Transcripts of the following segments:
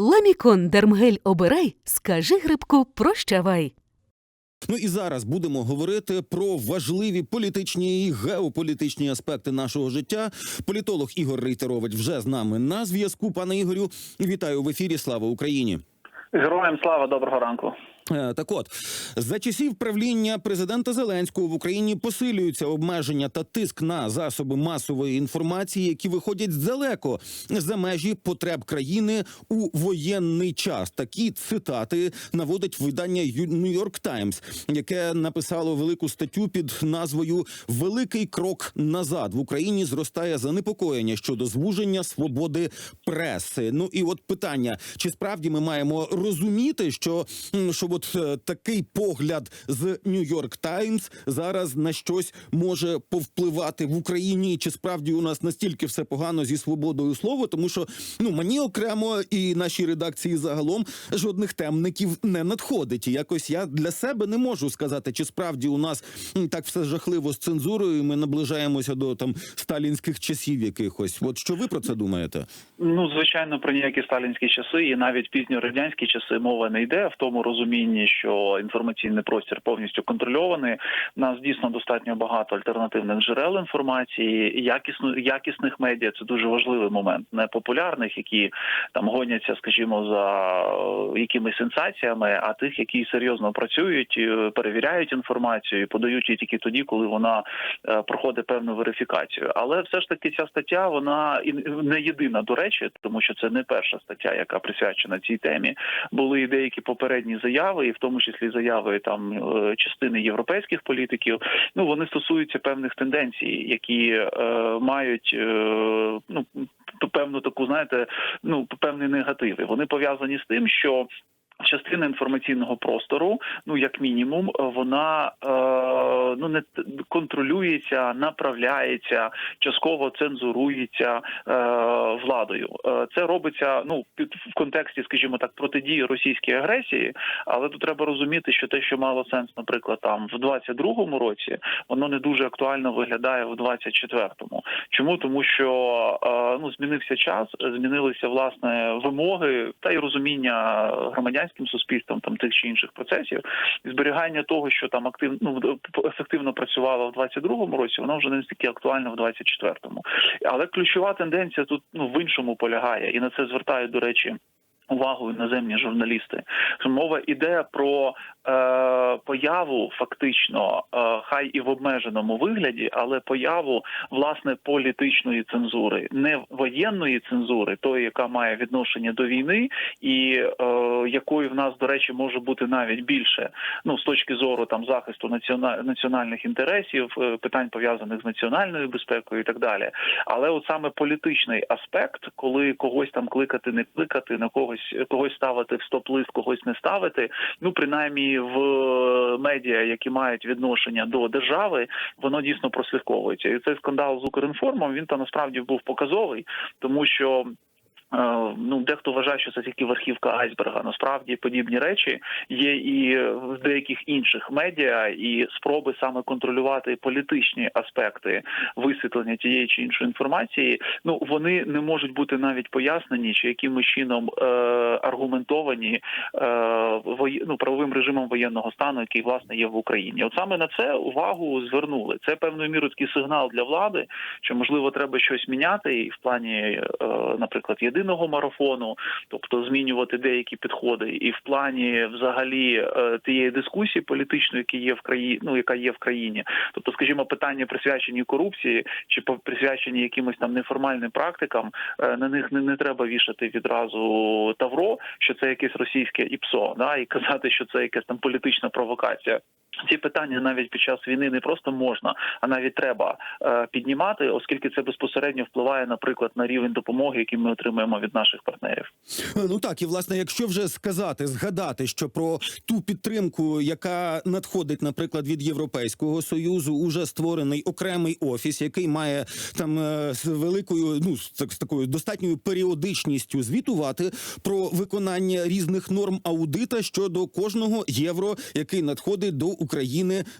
Ламікон Дермгель обирай, скажи грибку прощавай. Ну і зараз будемо говорити про важливі політичні і геополітичні аспекти нашого життя. Політолог Ігор Рейтерович вже з нами на зв'язку. Пане Ігорю, вітаю в ефірі. Слава Україні! Героям слава доброго ранку. Е, Так от за часів правління президента Зеленського в Україні посилюються обмеження та тиск на засоби масової інформації, які виходять далеко за межі потреб країни у воєнний час. Такі цитати наводить видання Нью-Йорк Таймс, яке написало велику статтю під назвою Великий крок назад в Україні зростає занепокоєння щодо звуження свободи преси. Ну і от питання: чи справді ми маємо розуміти, що, м, що от е, такий погляд з Нью-Йорк Таймс зараз на щось може повпливати в Україні? Чи справді у нас настільки все погано зі свободою слова? Тому що ну мені окремо і нашій редакції загалом жодних темників не надходить. І якось я для себе не можу сказати, чи справді у нас так все жахливо з цензурою. Ми наближаємося до там сталінських часів якихось. От що ви про це думаєте? Ну звичайно, про ніякі сталінські часи і навіть пізньорадянські часи мова не йде в тому розумінні, що інформаційний простір повністю контрольований. Нас дійсно достатньо багато альтернативних джерел інформації, якісно якісних медіа. Це дуже важливий момент, не популярних, які там гоняться, скажімо, за е, якимись сенсаціями, а тих, які серйозно працюють, е, перевіряють інформацію і подають її тільки тоді, коли вона е, проходить певну верифікацію. Але все ж таки ця стаття вона не єдина до речі, тому що це не перша стаття, яка присвячена цій темі. Були і деякі попередні заяви, і в тому числі заяви там е, частини європейських політиків. Ну вони стосуються певних тенденцій, які е, мають е, ну певну таку, знаєте, ну певні негатив. Вони пов'язані з тим, що Частина інформаційного простору, ну як мінімум, вона е, ну не контролюється, направляється, частково цензурується е, владою. Е, це робиться ну під в контексті, скажімо так, протидії російській агресії. Але тут треба розуміти, що те, що мало сенс, наприклад, там в 22-му році, воно не дуже актуально виглядає в 24-му. Чому тому, що е, ну змінився час, змінилися власне вимоги та й розуміння громадянським суспільством там тих чи інших процесів, і зберігання того, що там активно ну, ефективно працювало в 22-му році, воно вже не настільки актуально в 24-му. Але ключова тенденція тут ну в іншому полягає, і на це звертають до речі. Увагу іноземні журналісти. Мова іде про е, появу фактично, е, хай і в обмеженому вигляді, але появу власне політичної цензури, не воєнної цензури, тої, яка має відношення до війни, і е, якої в нас, до речі, може бути навіть більше. Ну з точки зору там захисту націона- національних інтересів, е, питань пов'язаних з національною безпекою і так далі. Але от саме політичний аспект, коли когось там кликати, не кликати, на когось когось ставити в стоп-лист, когось не ставити. Ну принаймні в медіа, які мають відношення до держави, воно дійсно прослідковується. І цей скандал з Укрінформом він та насправді був показовий, тому що. Е, Ну, дехто вважає, що це тільки верхівка айсберга. Насправді подібні речі є і в деяких інших медіа, і спроби саме контролювати політичні аспекти висвітлення тієї чи іншої інформації. Ну вони не можуть бути навіть пояснені чи якимось чином е, аргументовані е, вої- ну, правовим режимом воєнного стану, який власне є в Україні. От саме на це увагу звернули. Це певною мірою такий сигнал для влади, що можливо треба щось міняти і в плані, е, наприклад, єдиного марафону, тобто змінювати деякі підходи, і в плані взагалі е, тієї дискусії політичної, які є в країні, ну яка є в країні, тобто, скажімо, питання присвячені корупції чи присвячені якимось там неформальним практикам, е, на них не, не треба вішати відразу тавро, що це якесь російське ІПСО, да, і казати, що це якась там політична провокація. Ці питання навіть під час війни не просто можна, а навіть треба е, піднімати, оскільки це безпосередньо впливає, наприклад, на рівень допомоги, який ми отримуємо від наших партнерів. Е, Ну так, і власне, якщо вже сказати, згадати, що про ту підтримку, яка надходить, наприклад, від Європейського союзу, уже створений окремий офіс, який має там е, з великою, ну з, так- з такою достатньою періодичністю звітувати про виконання різних норм аудита щодо кожного євро, який надходить до України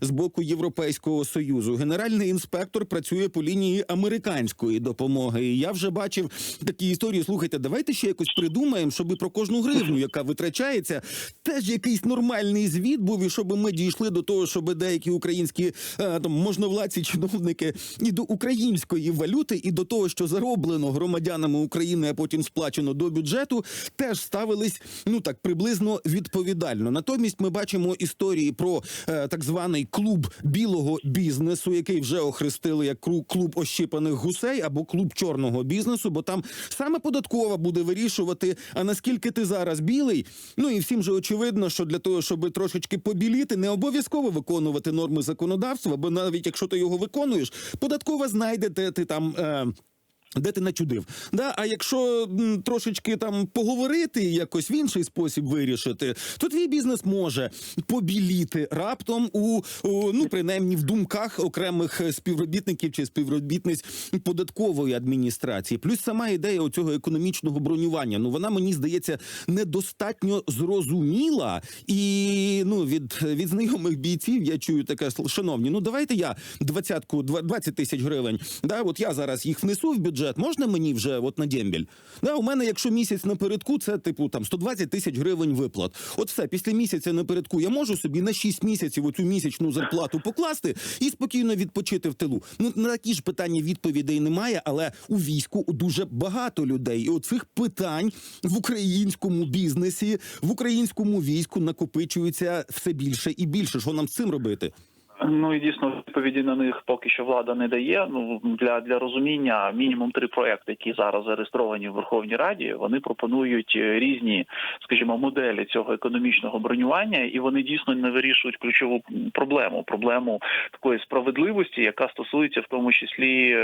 з боку Європейського союзу. Генеральний інспектор працює по лінії американської допомоги. І я вже бачив такі історії. Слухайте, давайте ще якось придумаємо щоб про кожну гривню, яка витрачається, теж якийсь нормальний звіт був, і щоб ми дійшли до того, щоб деякі українські е, там можновладці, чиновники і до української валюти, і до того, що зароблено громадянами України, а потім сплачено до бюджету, теж ставились ну так приблизно відповідально. Натомість ми бачимо історії про е, так званий клуб білого бізнесу, який вже охрестили як клуб ощипаних гусей або клуб чорного бізнесу, бо там саме податкова буде вирішувати, а наскільки ти зараз білий. Ну і всім же очевидно, що для того, щоб трошечки побіліти, не обов'язково виконувати норми законодавства, бо навіть якщо ти його виконуєш, податкова знайде, де ти там. Е, де ти начудив? Да? А якщо м, трошечки там поговорити якось в інший спосіб вирішити, то твій бізнес може побіліти раптом у, у ну принаймні в думках окремих співробітників чи співробітниць податкової адміністрації. Плюс сама ідея цього економічного бронювання. Ну вона мені здається недостатньо зрозуміла. І ну від, від знайомих бійців я чую таке шановні. Ну давайте я двадцятку, два- 20 тисяч гривень. Да, от я зараз їх внесу в бюджет. Можна мені вже от на дембіль? Да, у мене, якщо місяць напередку, це типу там 120 тисяч гривень виплат. От все, після місяця напередку я можу собі на 6 місяців оцю місячну зарплату покласти і спокійно відпочити в тилу. Ну на такі ж питання відповідей немає, але у війську дуже багато людей. І оцих питань в українському бізнесі, в українському війську накопичується все більше і більше. Що нам з цим робити? Ну і дійсно відповіді на них поки що влада не дає. Ну для, для розуміння мінімум три проекти, які зараз зареєстровані в Верховній Раді, вони пропонують е, різні, скажімо, моделі цього економічного бронювання, і вони дійсно не вирішують ключову проблему проблему такої справедливості, яка стосується в тому числі е,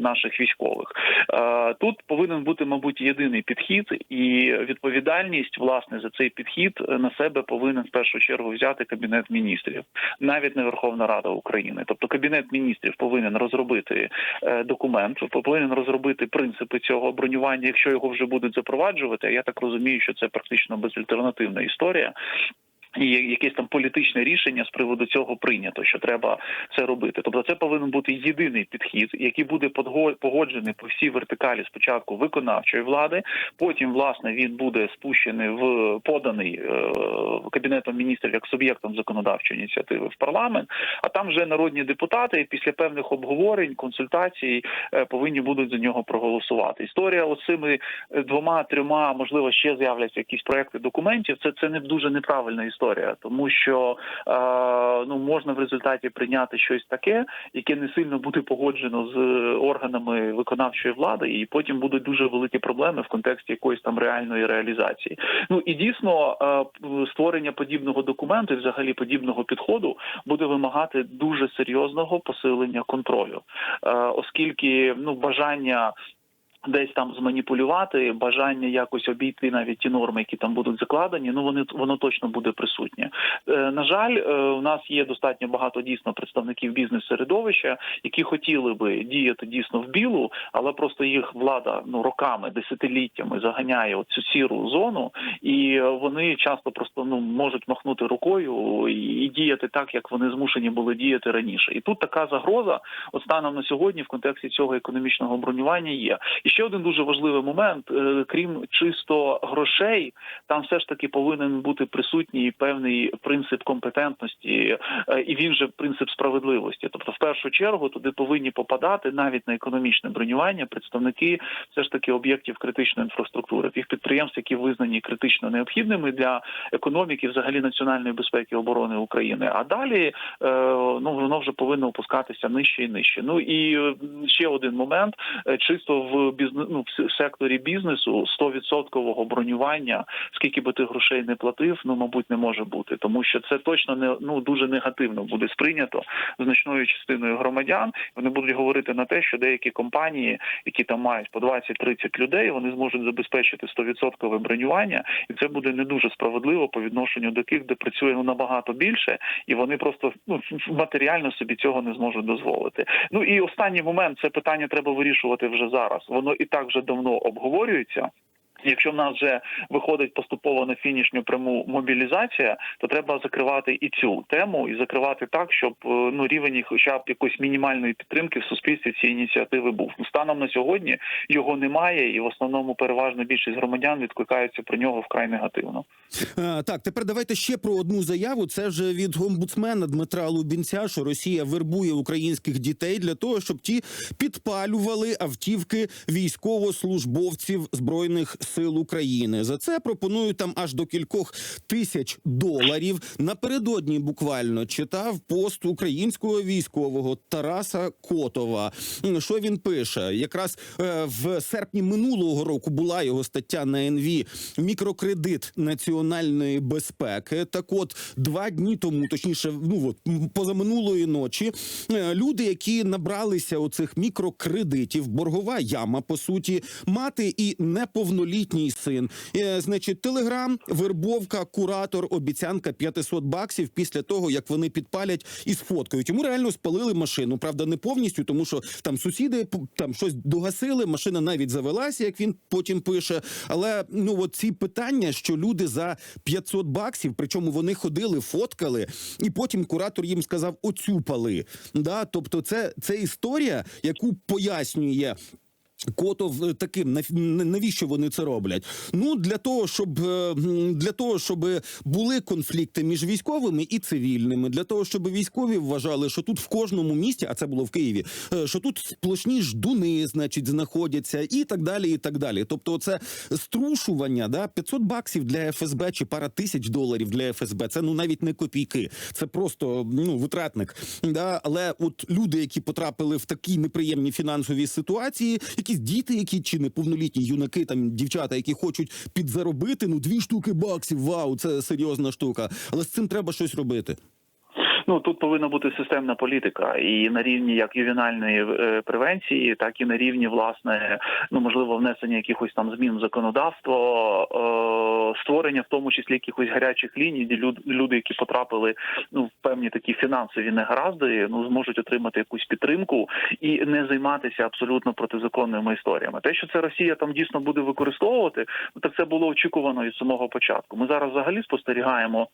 наших військових. Е, Тут повинен бути, мабуть, єдиний підхід, і відповідальність власне за цей підхід на себе повинен в першу чергу взяти кабінет міністрів, навіть не Верховна Рада України. Тобто кабінет міністрів повинен розробити е, документ, повинен розробити принципи цього бронювання, якщо його вже будуть запроваджувати. а Я так розумію, що це практично безальтернативна історія. І якесь там політичне рішення з приводу цього прийнято, що треба це робити. Тобто, це повинен бути єдиний підхід, який буде погоджений по всій вертикалі спочатку виконавчої влади. Потім, власне, він буде спущений в поданий е, кабінетом міністрів як суб'єктом законодавчої ініціативи в парламент. А там вже народні депутати після певних обговорень, консультацій е, повинні будуть за нього проголосувати. Історія оцими е, двома трьома, можливо, ще з'являться якісь проекти документів. Це це не дуже неправильна історія, тому що е, ну можна в результаті прийняти щось таке, яке не сильно буде погоджено з органами виконавчої влади, і потім будуть дуже великі проблеми в контексті якоїсь там реальної реалізації. Ну і дійсно е, створення подібного документу, і взагалі подібного підходу, буде вимагати дуже серйозного посилення контролю, е, оскільки ну бажання. Десь там зманіпулювати бажання якось обійти навіть ті норми, які там будуть закладені. Ну вони воно точно буде присутнє. Е, на жаль, е, у нас є достатньо багато дійсно представників бізнес-середовища, які хотіли би діяти дійсно в білу, але просто їх влада ну роками, десятиліттями заганяє оцю сіру зону, і вони часто просто ну можуть махнути рукою і діяти так, як вони змушені були діяти раніше. І тут така загроза, от станом на сьогодні, в контексті цього економічного бронювання є. І ще один дуже важливий момент: е, крім чисто грошей, там все ж таки повинен бути присутній певний принцип компетентності, е, і він же принцип справедливості. Тобто, в першу чергу туди повинні попадати навіть на економічне бронювання представники все ж таки об'єктів критичної інфраструктури, тих підприємств, які визнані критично необхідними для економіки, взагалі національної безпеки і оборони України. А далі е, ну воно вже повинно опускатися нижче і нижче. Ну і ще один момент: чисто в бізнес, ну, в секторі бізнесу 100% бронювання, скільки би ти грошей не платив, ну мабуть, не може бути, тому що це точно не ну дуже негативно буде сприйнято значною частиною громадян. Вони будуть говорити на те, що деякі компанії, які там мають по 20-30 людей, вони зможуть забезпечити 100% бронювання, і це буде не дуже справедливо по відношенню до тих, де працює ну набагато більше, і вони просто ну матеріально собі цього не зможуть дозволити. Ну і останній момент це питання треба вирішувати вже зараз. Воно і так вже давно обговорюється. Якщо в нас вже виходить поступово на фінішню пряму мобілізація, то треба закривати і цю тему, і закривати так, щоб е, ну рівень хоча б якоїсь мінімальної підтримки в суспільстві цієї ініціативи був. Ну, Станом на сьогодні його немає, і в основному переважна більшість громадян відкликаються про нього вкрай негативно. Е, Так, тепер давайте ще про одну заяву. Це вже від омбудсмена Дмитра Лубінця, що Росія вербує українських дітей для того, щоб ті підпалювали автівки військовослужбовців збройних сил України. За це пропонують там аж до кількох тисяч доларів. Напередодні буквально читав пост українського військового Тараса Котова. Що він пише? Якраз е, в серпні минулого року була його стаття на НВ мікрокредит національної безпеки. Так, от два дні тому, точніше, ну от позаминулої ночі, е, люди, які набралися оцих мікрокредитів, боргова яма, по суті, мати і неповнолітній син. Е, Значить, телеграм, вербовка, куратор, обіцянка 500 баксів після того, як вони підпалять і сфоткають. Йому реально спалили машину. Правда, не повністю, тому що там сусіди там щось догасили. Машина навіть завелася, як він потім пише. Але ну от ці питання, що люди за 500 баксів, причому вони ходили, фоткали, і потім куратор їм сказав оцюпали. Да? Тобто, це, це історія, яку пояснює. Котов е, таким навіщо вони це роблять? Ну для того, щоб е, для того, щоб були конфлікти між військовими і цивільними, для того, щоб військові вважали, що тут в кожному місті, а це було в Києві, е, що тут сплошні ждуни, значить, знаходяться, і так далі. І так далі. Тобто, це струшування, да 500 баксів для ФСБ чи пара тисяч доларів для ФСБ. Це ну навіть не копійки, це просто ну витратник. Да? Але от люди, які потрапили в такі неприємні фінансові ситуації, якісь діти, які чи неповнолітні юнаки, там дівчата, які хочуть підзаробити, ну дві штуки баксів. Вау, це серйозна штука. Але з цим треба щось робити. Ну тут повинна бути системна політика, і на рівні як ювенальної е, превенції, так і на рівні власне, ну можливо, внесення якихось там змін в законодавство, е, створення в тому числі якихось гарячих ліній, де люд, люди, які потрапили ну в певні такі фінансові негаразди, ну зможуть отримати якусь підтримку і не займатися абсолютно протизаконними історіями. Те, що це Росія там дійсно буде використовувати, ну так це було очікувано від самого початку. Ми зараз взагалі спостерігаємо.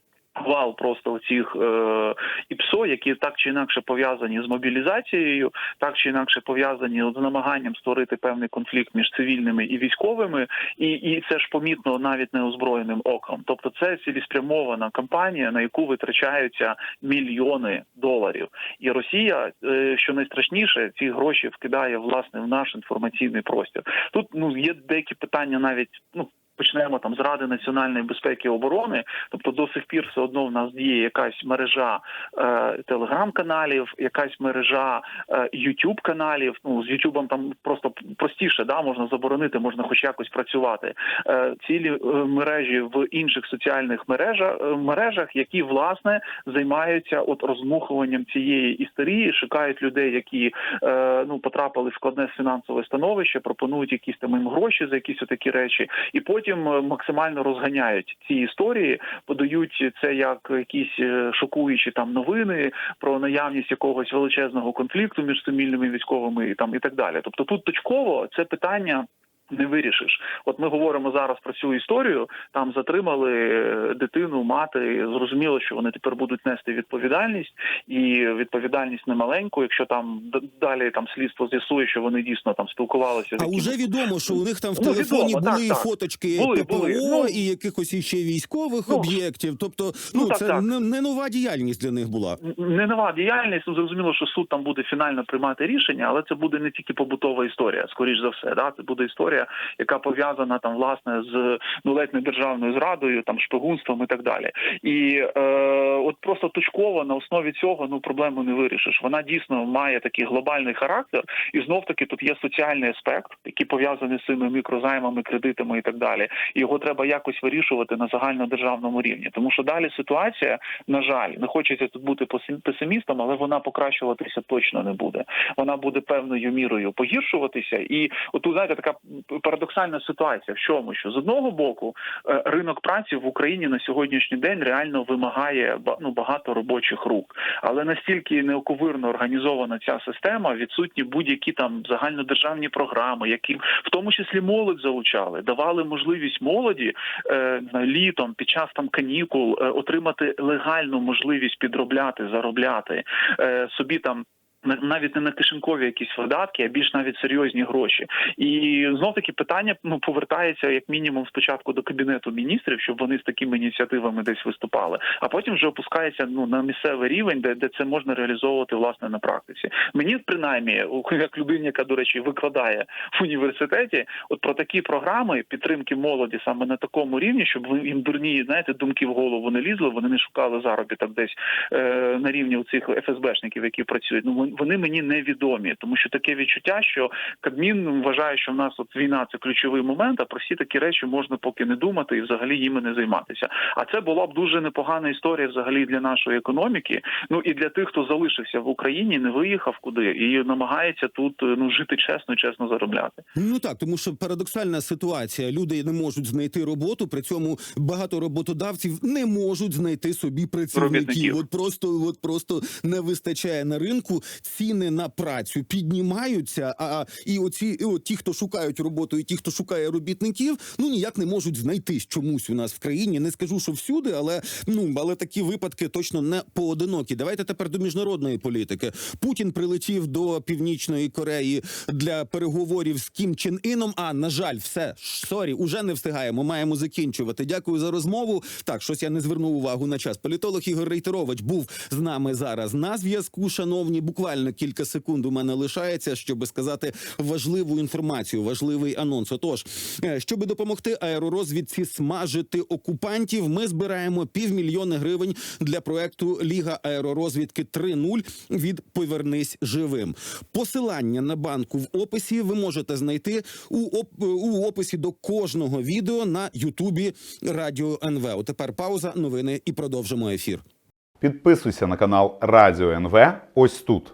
Вал просто оцих е, ІПСО, які так чи інакше пов'язані з мобілізацією, так чи інакше пов'язані з намаганням створити певний конфлікт між цивільними і військовими, і, і це ж помітно навіть неозброєним оком. Тобто, це цілеспрямована кампанія, на яку витрачаються мільйони доларів. І Росія, е, що найстрашніше, ці гроші вкидає власне в наш інформаційний простір. Тут ну є деякі питання навіть ну. Почнемо там з Ради національної безпеки і оборони, тобто до сих пір все одно в нас діє якась мережа е, телеграм-каналів, якась мережа е, ютуб каналів. Ну з Ютубом там просто простіше, да можна заборонити, можна хоч якось працювати. Е, цілі е, мережі в інших соціальних мережах, е, мережах, які власне займаються от розмухуванням цієї історії, шукають людей, які е, ну потрапили в складне фінансове становище, пропонують якісь там їм гроші за якісь такі речі, і потім е, максимально розганяють ці історії, подають це як якісь е, шокуючі там новини про наявність якогось величезного конфлікту між сумільними військовими і там і так далі. Тобто тут точково це питання. Не вирішиш. От ми говоримо зараз про цю історію. Там затримали е, дитину, мати. Зрозуміло, що вони тепер будуть нести відповідальність, і відповідальність немаленьку. Якщо там далі там слідство з'ясує, що вони дійсно там спілкувалися. А вже відомо, що у них там в Ну, телефоні відомо, були так, так. фоточки Були, ППО були. Ну, і якихось іще військових ну, об'єктів. Тобто, ну, ну, так, це так. Не, не нова діяльність для них була. не нова діяльність. Ну зрозуміло, що суд там буде фінально приймати рішення, але це буде не тільки побутова історія, скоріш за все. Да, це буде історія, яка пов'язана там власне з ну ледь не державною зрадою, там шпигунством і так далі. І е, от просто точково на основі цього ну проблему не вирішиш. Вона дійсно має такий глобальний характер, і знов таки тут є соціальний аспект, який пов'язаний з цими мікрозаймами, кредитами і так далі. І його треба якось вирішувати на загальнодержавному рівні, тому що далі ситуація, на жаль, не хочеться тут бути песим- песимістом, але вона покращуватися точно не буде. Вона буде певною мірою погіршуватися. І от тут, знаєте, така парадоксальна ситуація в чому, що з одного боку е, ринок праці в Україні на сьогоднішній день реально вимагає ну, багато робочих рук, але настільки неоковирно організована ця система, відсутні будь-які там загальнодержавні програми, які в тому числі молодь залучали, давали можливість молоді е, літом під час там канікул е, отримати легальну можливість підробляти, заробляти е, собі там. На- Навіть не на кишенькові якісь видатки, а більш навіть серйозні гроші. І знов таки питання ну повертається як мінімум спочатку до кабінету міністрів, щоб вони з такими ініціативами десь виступали, а потім вже опускається ну на місцевий рівень, де, де це можна реалізовувати власне на практиці. Мені принаймні, як людині, яка до речі викладає в університеті, от про такі програми підтримки молоді саме на такому рівні, щоб їм дурні знаєте думки в голову не лізли, вони не шукали заробіток десь е, на рівні у цих ФСБшників, які працюють. Ну вони мені невідомі, тому що таке відчуття, що Кабмін вважає, що в нас от війна це ключовий момент, а про всі такі речі можна поки не думати і взагалі їми не займатися. А це була б дуже непогана історія взагалі для нашої економіки. Ну і для тих, хто залишився в Україні, не виїхав куди і намагається тут е, ну жити чесно і чесно заробляти. Ну так, тому що парадоксальна ситуація. Люди не можуть знайти роботу. При цьому багато роботодавців не можуть знайти собі працівників. Робітників. От просто, от просто не вистачає на ринку. Ціни на працю піднімаються. А і оці і от ті, хто шукають роботу, і ті, хто шукає робітників, ну ніяк не можуть знайтись чомусь у нас в країні. Не скажу, що всюди, але ну але такі випадки точно не поодинокі. Давайте тепер до міжнародної політики. Путін прилетів до північної Кореї для переговорів з Кім Чен Іном. А на жаль, все сорі, уже не встигаємо. Маємо закінчувати. Дякую за розмову. Так, щось я не звернув увагу на час. Політолог Ігор Рейтерович був з нами зараз на зв'язку. Шановні, буквально кілька секунд у мене лишається, щоб сказати важливу інформацію, важливий анонс. Отож, е, щоб допомогти аеророзвідці смажити окупантів, ми збираємо півмільйони гривень для проекту Ліга аеророзвідки 3.0 від Повернись живим. Посилання на банку в описі ви можете знайти у, оп- у описі до кожного відео на Ютубі Радіо НВ. От Тепер пауза, новини і продовжимо ефір. Підписуйся на канал Радіо НВ ось тут.